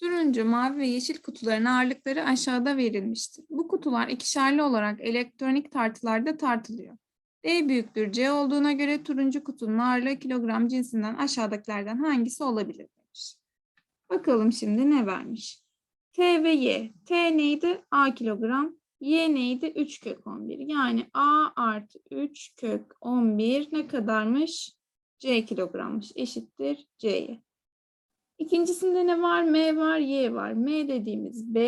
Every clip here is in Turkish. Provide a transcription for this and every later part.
Turuncu, mavi ve yeşil kutuların ağırlıkları aşağıda verilmiştir. Bu kutular ikişerli olarak elektronik tartılarda tartılıyor. D büyüktür C olduğuna göre turuncu kutunun ağırlığı kilogram cinsinden aşağıdakilerden hangisi olabilir demiş. Bakalım şimdi ne vermiş. T ve Y. T neydi? A kilogram. Y neydi? 3 kök 11. Yani A artı 3 kök 11 ne kadarmış? C kilogrammış. Eşittir C'ye. İkincisinde ne var? M var, Y var. M dediğimiz B,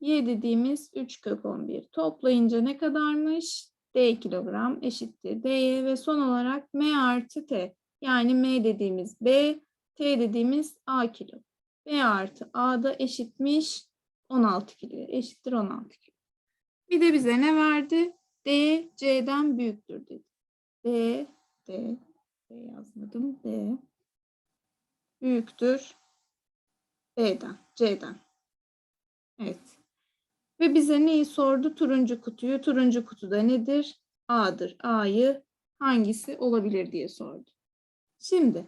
Y dediğimiz 3 kök 11. Toplayınca ne kadarmış? D kilogram eşittir D'ye ve son olarak M artı T. Yani M dediğimiz B, T dediğimiz A kilo. B artı A da eşitmiş 16 kilo. Eşittir 16 kilo. Bir de bize ne verdi? D, C'den büyüktür dedi. D, D, D yazmadım. D büyüktür B'den, C'den. Evet. Ve bize neyi sordu? Turuncu kutuyu. Turuncu kutuda nedir? A'dır. A'yı hangisi olabilir diye sordu. Şimdi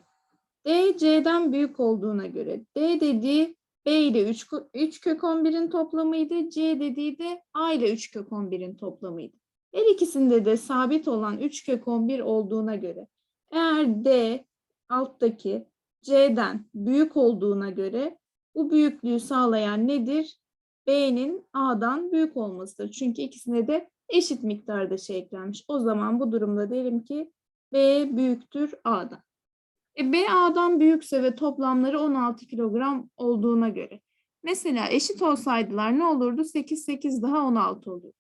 D C'den büyük olduğuna göre D dediği B ile 3, 3 kök 11'in toplamıydı. C dediği de A ile 3 kök 11'in toplamıydı. Her ikisinde de sabit olan 3 kök 11 olduğuna göre eğer D alttaki C'den büyük olduğuna göre bu büyüklüğü sağlayan nedir? B'nin A'dan büyük olmasıdır. Çünkü ikisine de eşit miktarda şey eklenmiş. O zaman bu durumda derim ki B büyüktür A'dan. E, B A'dan büyükse ve toplamları 16 kilogram olduğuna göre. Mesela eşit olsaydılar ne olurdu? 8, 8 daha 16 olurdu.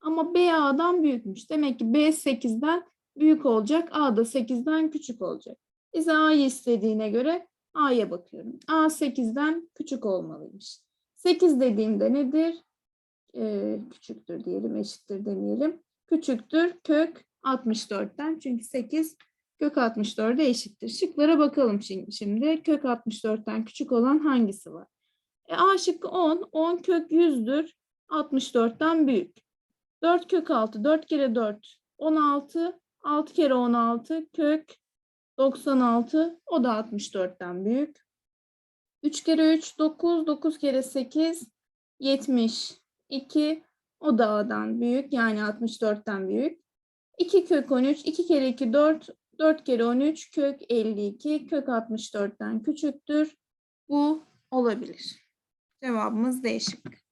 Ama B A'dan büyükmüş. Demek ki B 8'den büyük olacak. A da 8'den küçük olacak. Bize A'yı istediğine göre A'ya bakıyorum. A 8'den küçük olmalıymış. 8 dediğimde nedir? Ee, küçüktür diyelim, eşittir demeyelim. Küçüktür kök 64'ten. Çünkü 8 kök 64'e eşittir. Şıklara bakalım şimdi. şimdi. Kök 64'ten küçük olan hangisi var? E, A şıkkı 10. 10 kök 100'dür. 64'ten büyük. 4 kök 6. 4 kere 4. 16. 6 kere 16 kök 96 o da 64'ten büyük. 3 kere 3 9 9 kere 8 72 o da A'dan büyük yani 64'ten büyük. 2 kök 13 2 kere 2 4 4 kere 13 kök 52 kök 64'ten küçüktür. Bu olabilir. Cevabımız D şıkkı.